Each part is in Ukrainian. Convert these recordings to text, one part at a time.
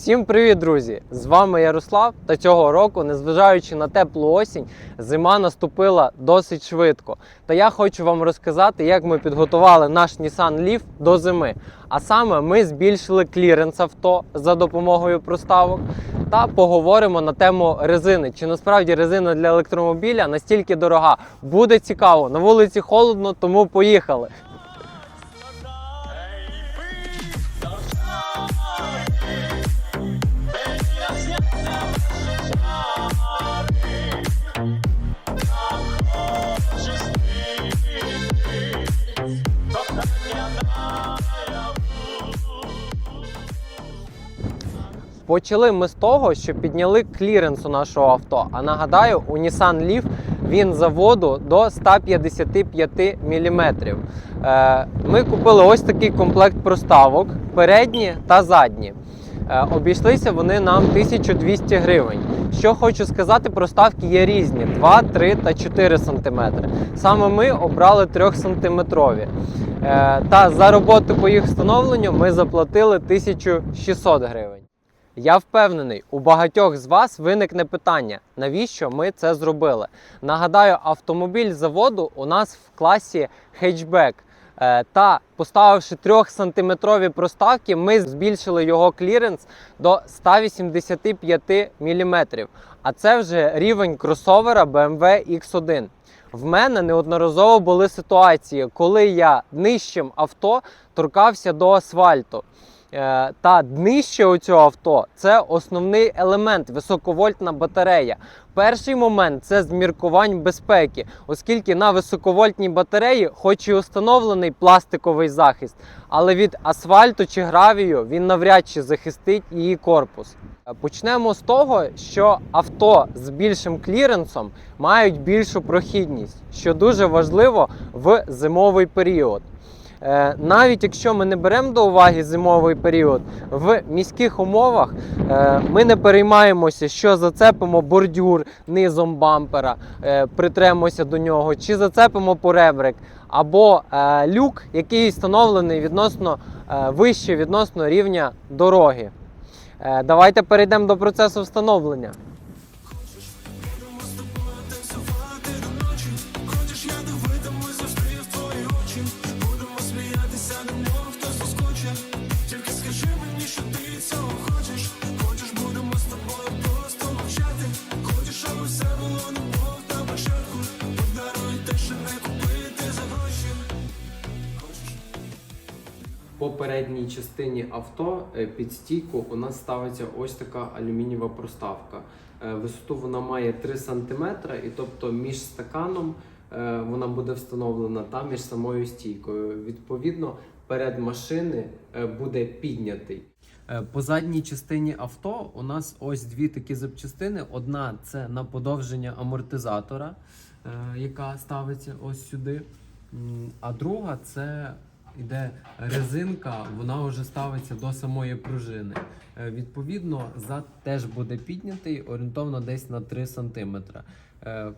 Всім привіт, друзі! З вами Ярослав. Та цього року, незважаючи на теплу осінь, зима наступила досить швидко. Та я хочу вам розказати, як ми підготували наш Nissan Leaf до зими. А саме ми збільшили кліренс авто за допомогою проставок та поговоримо на тему резини. Чи насправді резина для електромобіля настільки дорога? Буде цікаво. На вулиці холодно, тому поїхали. Почали ми з того, що підняли кліренс у нашого авто. А нагадаю, у Nissan Leaf він заводу до 155 мм. Е, Ми купили ось такий комплект проставок, передні та задні. Е, Обійшлися вони нам 1200 гривень. Що хочу сказати, проставки є різні: 2, 3 та 4 см. Саме ми обрали 3 сантиметрові. Е, Та за роботу по їх встановленню ми заплатили 1600 гривень. Я впевнений, у багатьох з вас виникне питання, навіщо ми це зробили. Нагадаю, автомобіль заводу у нас в класі хетчбек. Е, Та поставивши 3-сантиметрові проставки, ми збільшили його кліренс до 185 мм. А це вже рівень кросовера BMW X1. В мене неодноразово були ситуації, коли я нижчим авто торкався до асфальту. Е, Та днище у цього авто це основний елемент високовольтна батарея. Перший момент це з міркувань безпеки, оскільки на високовольтній батареї, хоч і установлений пластиковий захист, але від асфальту чи гравію він навряд чи захистить її корпус. Е, Почнемо з того, що авто з більшим кліренсом мають більшу прохідність, що дуже важливо в зимовий період. Е, Навіть якщо ми не беремо до уваги зимовий період, в міських умовах е, ми не переймаємося, що зацепимо бордюр низом бампера, е, притремося до нього, чи зацепимо поребрик, або люк, який встановлений відносно вище відносно рівня дороги. Давайте перейдемо до процесу встановлення. По передній частині авто е, під стійку у нас ставиться ось така алюмінієва проставка. Е, Висоту вона має 3 см, і тобто між стаканом е, вона буде встановлена та між самою стійкою. Відповідно, перед машини буде піднятий. По задній частині авто у нас ось дві такі запчастини. Одна це на подовження амортизатора, яка ставиться ось сюди. А друга це іде резинка, вона вже ставиться до самої пружини. Е, Відповідно, зад теж буде піднятий орієнтовно десь на 3 см.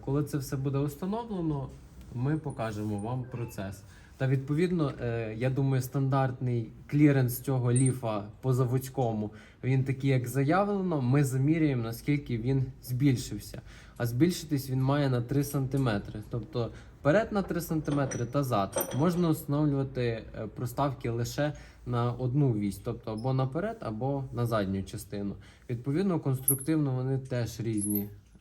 Коли це все буде встановлено, ми покажемо вам процес. Та відповідно, е, я думаю, стандартний кліренс цього ліфа по заводському, він такий, як заявлено. Ми заміряємо, наскільки він збільшився. А збільшитись він має на 3 см. Тобто вперед на 3 см та зад. Можна встановлювати е, проставки лише на одну вісь, тобто або наперед, або на задню частину. Відповідно, конструктивно вони теж різні.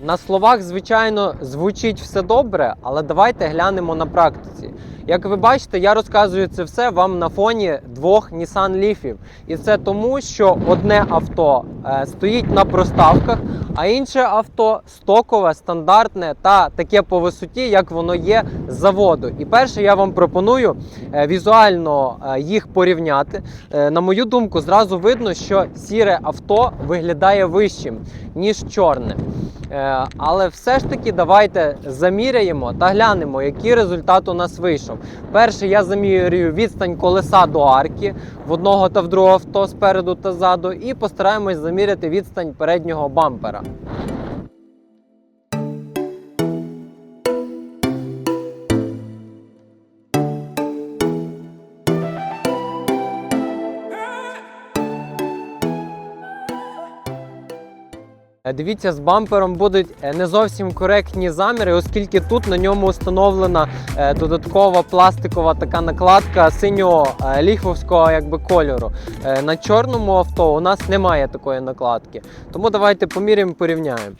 На словах, звичайно, звучить все добре, але давайте глянемо на практиці. Як ви бачите, я розказую це все вам на фоні двох Nissan Leaf. І це тому, що одне авто е, стоїть на проставках, а інше авто стокове, стандартне та таке по висоті, як воно є з заводу. І перше, я вам пропоную е, візуально е, їх порівняти. Е, На мою думку, зразу видно, що сіре авто виглядає вищим, ніж чорне. Е, Але все ж таки давайте заміряємо та глянемо, який результат у нас вийшов. Перше, я замірюю відстань колеса до арки в одного та в другого авто спереду та ззаду, і постараємось заміряти відстань переднього бампера. Дивіться, з бампером будуть е, не зовсім коректні заміри, оскільки тут на ньому встановлена е, додаткова пластикова така накладка синього ліхвовського якби кольору. Е, На чорному авто у нас немає такої накладки. Тому давайте поміряємо, порівняємо.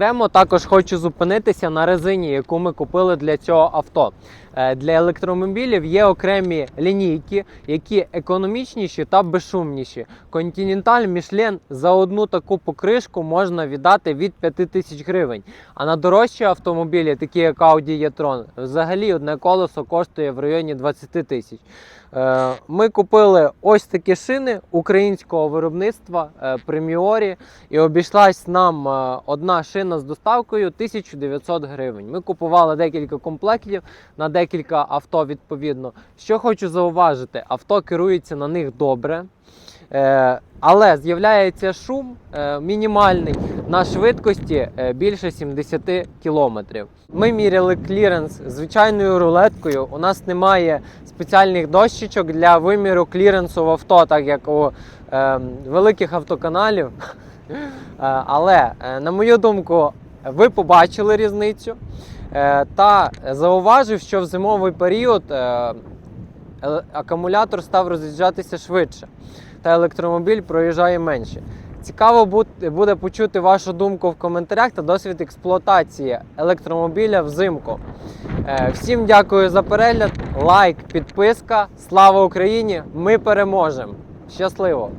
Окремо також хочу зупинитися на резині, яку ми купили для цього авто. Е, Для електромобілів є окремі лінійки, які економічніші та безшумніші. Continental Michelin за одну таку покришку можна віддати від 5 тисяч гривень. А на дорожчі автомобілі, такі як Audi e-tron, взагалі одне колесо коштує в районі 20 тисяч. Е, Ми купили ось такі шини українського виробництва Преміорі, і обійшлась нам е, одна шина з доставкою 1900 гривень. Ми купували декілька комплектів на декілька авто відповідно. Що хочу зауважити, авто керується на них добре. Е, але з'являється шум е, мінімальний на швидкості е, більше 70 км. Ми міряли кліренс звичайною рулеткою. У нас немає спеціальних дощечок для виміру кліренсу в авто, так як у е, великих автоканалів. Але, на мою думку, ви побачили різницю. Е, Та зауважив, що в зимовий період е, акумулятор став розряджатися швидше, та електромобіль проїжджає менше. Цікаво буде почути вашу думку в коментарях та досвід експлуатації електромобіля взимку. Е, Всім дякую за перегляд, лайк, підписка. Слава Україні! Ми переможемо! Щасливо!